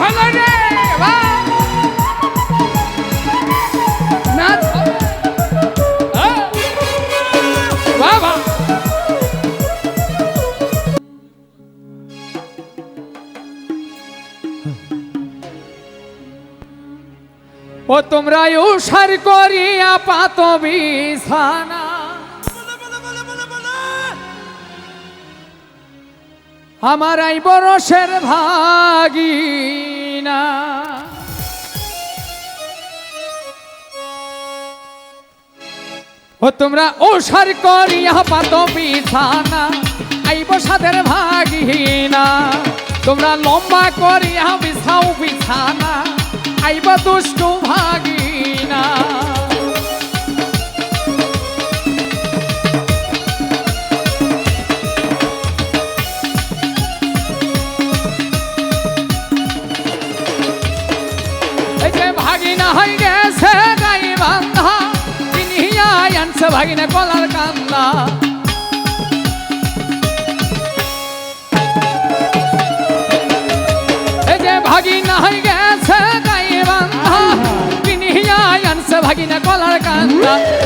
হলো রে। হ্যাঁ। ও তোমরা উসার করিয়া পাত বিছানা আমার এই বরসের ভাগিনা ও তোমরা ওসার করিয়া পাত বিছানা এই বসাদের ভাগিনা। তোমরা লম্বা করিয়া বিছাও বিছানা, আইবা দুষ্টু ভাগিনা। ভাগিনা হয়ে গেছে ভাগিনা কলার কান্দা এই যে ভাগিনা গেছে কলার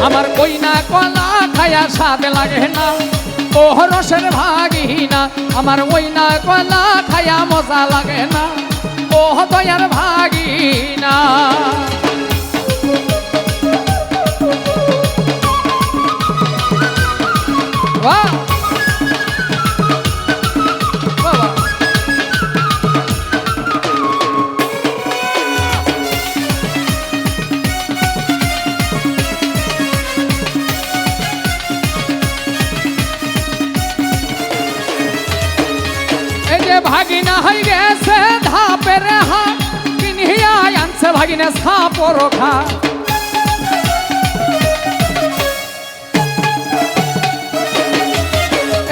আমার কইনা কলা খায়া সাথে লাগে না। ও রসের ভাগিনা, আমার ওইনা কলা খায়া মজা লাগে না। ও দয়ার ভাগিনা। ভাগিনা সাপর খা।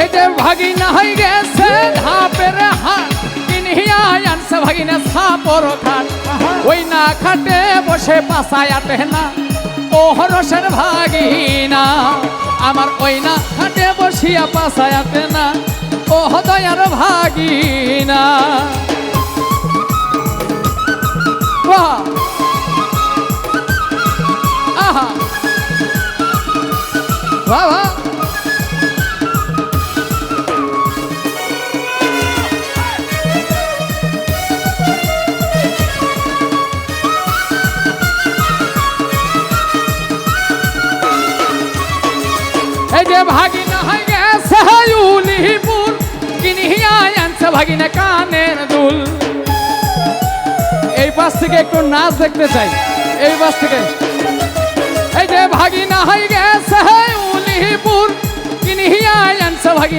এই যে ভাগিনা হই গেছে ধাপের হাত কিনিয়া আনছে ভাগিনা সাপর খাট। ওই না খাটে বসে পাশায় আটে না ও হরসের ভাগিনা, আমার ওই না খাটে বসিয়া পাশায় আটে না ও হদয়ার ভাগিনা। বাহ! যে ভাগিনা হয়ে গেছে উলিপুর কিনিয়া আনছে ভাগিনা কানের দুল। এই পাশ থেকে একটু নাচ দেখতে চাই, এই পাশ থেকে। এই যে ভাগিনা হয়ে গেছে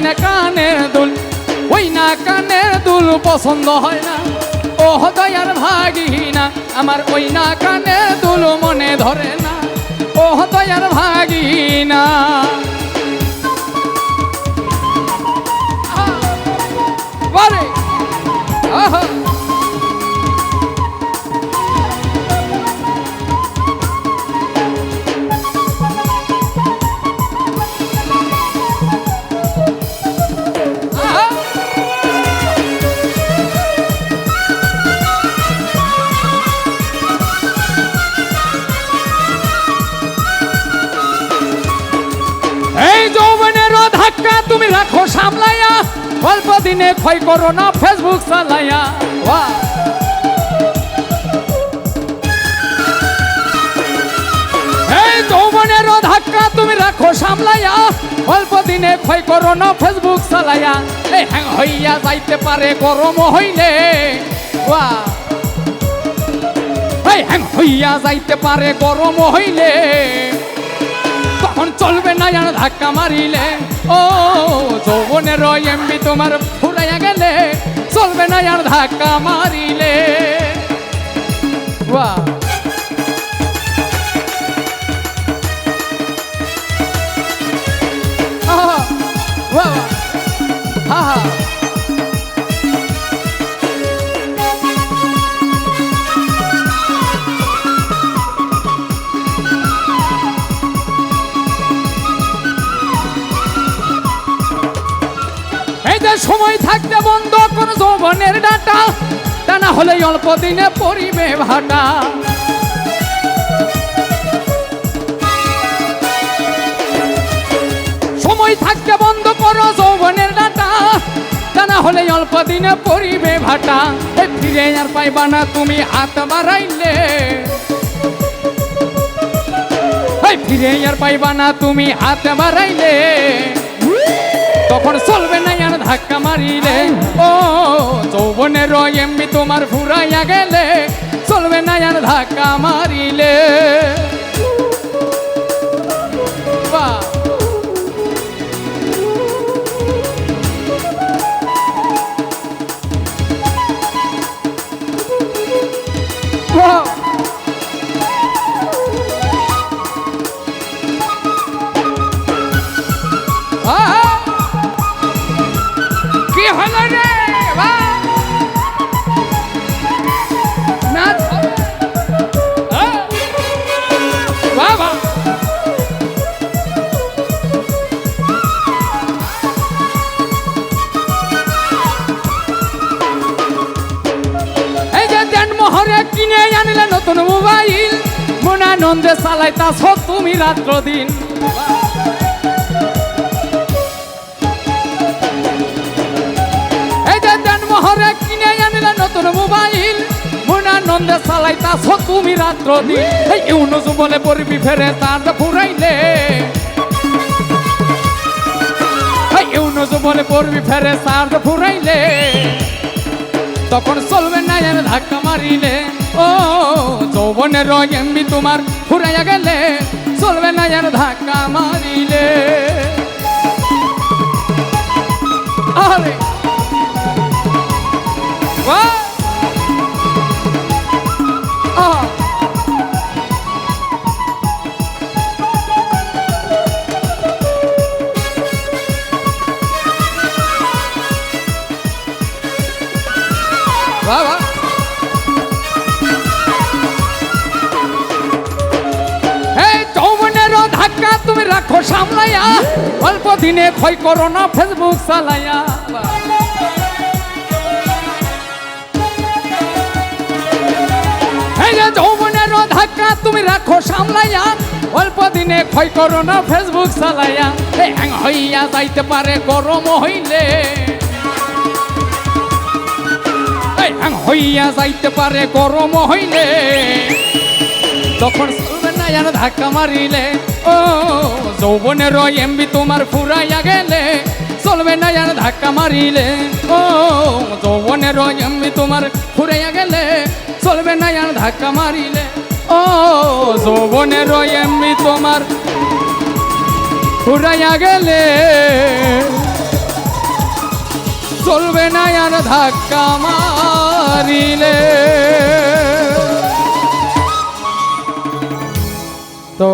কানে কানের দুল, ওই না কানের দুল পছন্দ হয় না। ও দয়ার ভাগিনা, আমার ওই না কানের দুল মনে ধরে না। ও দয়ার ভাগিনা। অল্প দিনে ক্ষয় করো না ফেসবুক চালাইয়া। বাহ! এই যৌবনের ধাক্কা তুমি রাখো, সামলাইয়া। অল্প দিনে ক্ষয় করো না ফেসবুক চালাইয়া। এই হ্যাং হইয়া যাইতে পারে, গরম হইলে। বাহ! এই হ্যাং হইয়া যাইতে পারে, গরম হইলে। তখন চলবে না আর ধাক্কা মারিলে? ও যৌবনের এমবি তোমার ফুরাইয়া গেলে চলবে না আর ধাক্কা মারিলে। বাহ। আহা, বাহ, বাহ। সময় থাকতে বন্ধ কোন যৌবনের ডাটা। তা না হলে অল্প দিনে পরিবে ভাটা। সময় থাকতে বন্ধ করো যৌবনের ডাটা। তা না হলে অল্প দিনে পরিবে ভাটা। ফিরে আর পাইবা না তুমি হাত বাড়াইলে। ফিরে আর পাইবা না তুমি হাত বাড়াইলে। তখন চলবে না আর ধাক্কা মারিলে। ও যৌবনের এমনি তোমার ফুরাইয়া গেলে, চলবে না আর ধাক্কা মারিলে। বাহ! আনলে নতুন মোবাইল। মনানন্দে চালাইতাছ তুমি রাত্র দিন এই যে দেন মোহরে কিনে আনলে নতুন মোবাইল। মনানন্দে চালাইতাছ তুমি রাত্র দিন এই ফেরে তার ফুরাইলে। এই ফেরে তার ফুরাইলে। তখন চলবে না ধাক্কা মারিলে। ও যৌবনের এমনি তোমার ফুরাইয়া গেলে চলবে না আর ধাক্কা মারিলে আরে বাহ! সামলাইয়া, অল্প দিনে ক্ষয় করো না ফেসবুক চালাইয়া। যৌবনের ধাক্কা তুমি রাখো সামলাইয়া, অল্প দিনে ক্ষয় করো না ফেসবুক চালাইয়া। হ্যাং হইয়া যাইতে পারে, গরম হইলে। হ্যাং হইয়া যাইতে পারে, গরম হইলে। তখন চলবে না ধাক্কা মারিলে। ও যৌবনের এমবি তোমার ফুরাইয়া গেলে, চলবে না আর ধাক্কা মারিলে। ও যৌবনের এমবি তোমার ফুরাইয়া গেলে, চলবে না আর ধাক্কা মারিলে। ও যৌবনের এমবি তোমার ফুরাইয়া গেলে, চলবে না আর ধাক্কা মারিলে। তো